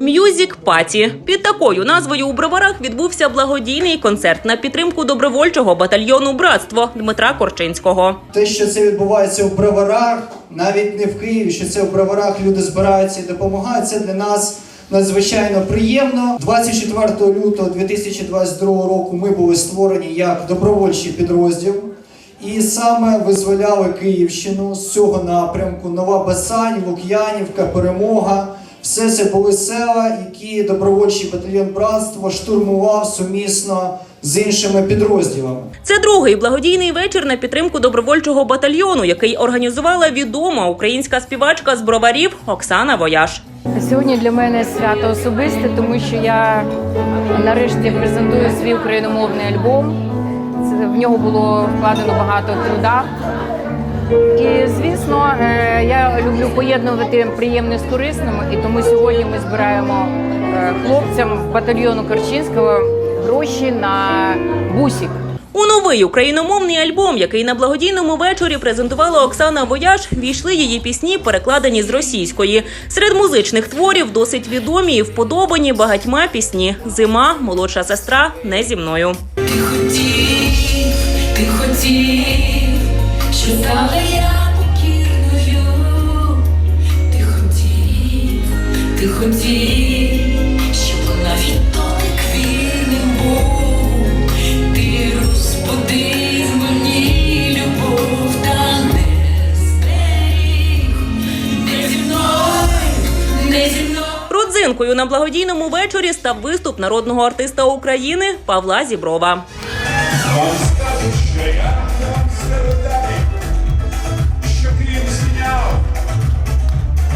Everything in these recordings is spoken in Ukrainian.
М'юзік Паті під такою назвою у броварах відбувся благодійний концерт на підтримку добровольчого батальйону Братство Дмитра Корчинського. Те, що це відбувається в броварах, навіть не в Києві, що це в броварах люди збираються і допомагають. Це для нас надзвичайно приємно. 24 лютого 2022 року ми були створені як добровольчий підрозділ. І саме визволяли Київщину з цього напрямку. Нова Басань, Лук'янівка, Перемога. Все це були села, які добровольчий батальйон братство штурмував сумісно з іншими підрозділами. Це другий благодійний вечір на підтримку добровольчого батальйону, який організувала відома українська співачка з броварів Оксана Вояж. Сьогодні для мене свято особисте, тому що я нарешті презентую свій україномовний альбом. Це- В нього було вкладено багато труда. І звісно, е, я люблю поєднувати приємне з корисним, і тому сьогодні ми збираємо е, хлопцям батальйону Корчинського гроші на бусік. У новий україномовний альбом, який на благодійному вечорі презентувала Оксана Вояж, війшли її пісні, перекладені з російської. Серед музичних творів досить відомі і вподобані багатьма пісні: Зима, молодша сестра, не зі мною. Ти хотів, ти хотів, що стала я покірною. Ти хотів, ти хотів, щоб навіть дотик вірним був. Ти розбудив мені любов, та не зберіг. Не зі мною, не зі мною. Родзинкою на благодійному вечорі став виступ народного артиста України Павла Зіброва. Вам скажуть, що я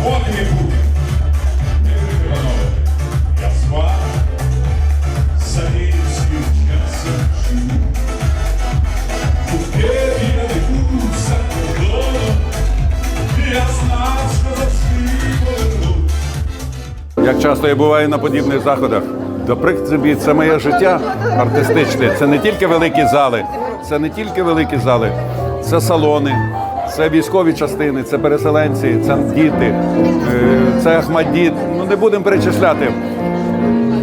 Не Іванове, я з вами за Київським часом живу. У Києві я веду за. Як часто я буваю на подібних заходах, до принципі, це моє життя артистичне. Це не тільки великі зали, це не тільки великі зали, це салони, це військові частини, це переселенці, це діти, е, це Ахмадіт. Ну не будемо перечисляти.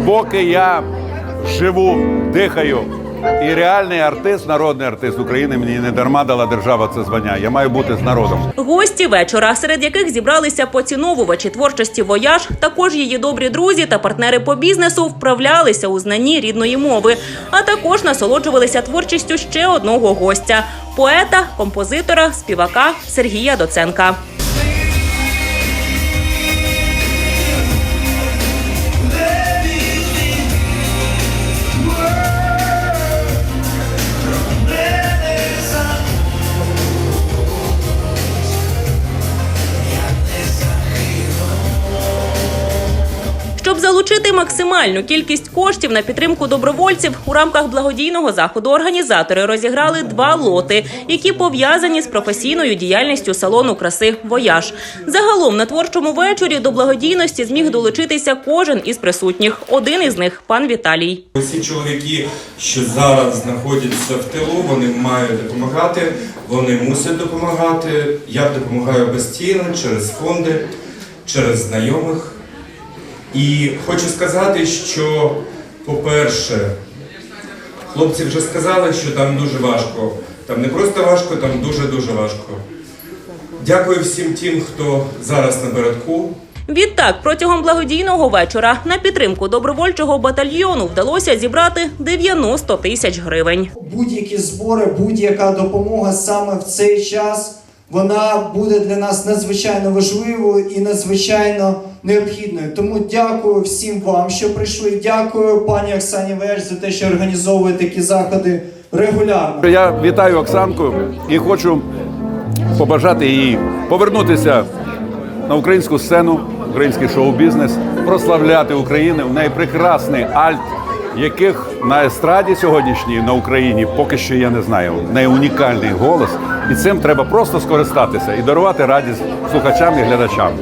Поки я живу, дихаю. І реальний артист, народний артист України мені не дарма дала держава це звання. Я маю бути з народом. Гості вечора, серед яких зібралися поціновувачі творчості вояж, також її добрі друзі та партнери по бізнесу вправлялися у знанні рідної мови, а також насолоджувалися творчістю ще одного гостя поета, композитора, співака Сергія Доценка. Залучити максимальну кількість коштів на підтримку добровольців, у рамках благодійного заходу організатори розіграли два лоти, які пов'язані з професійною діяльністю салону краси Вояж. Загалом на творчому вечорі до благодійності зміг долучитися кожен із присутніх. Один із них пан Віталій. Усі чоловіки, що зараз знаходяться в тилу, вони мають допомагати, вони мусять допомагати. Я допомагаю безцінно через фонди, через знайомих. І хочу сказати, що, по-перше, хлопці вже сказали, що там дуже важко. Там не просто важко, там дуже-дуже важко. Дякую всім тим, хто зараз на передку. Відтак, протягом благодійного вечора на підтримку добровольчого батальйону вдалося зібрати 90 тисяч гривень. будь-які збори, будь-яка допомога саме в цей час, вона буде для нас надзвичайно важливою і надзвичайно необхідною. Тому дякую всім вам, що прийшли. Дякую пані Оксані Веш за те, що організовує такі заходи регулярно. Я вітаю Оксанку і хочу побажати їй повернутися на українську сцену, український шоу-бізнес, прославляти Україну. В неї прекрасний альт, яких на естраді сьогоднішній на Україні поки що я не знаю. не унікальний голос, і цим треба просто скористатися і дарувати радість слухачам і глядачам.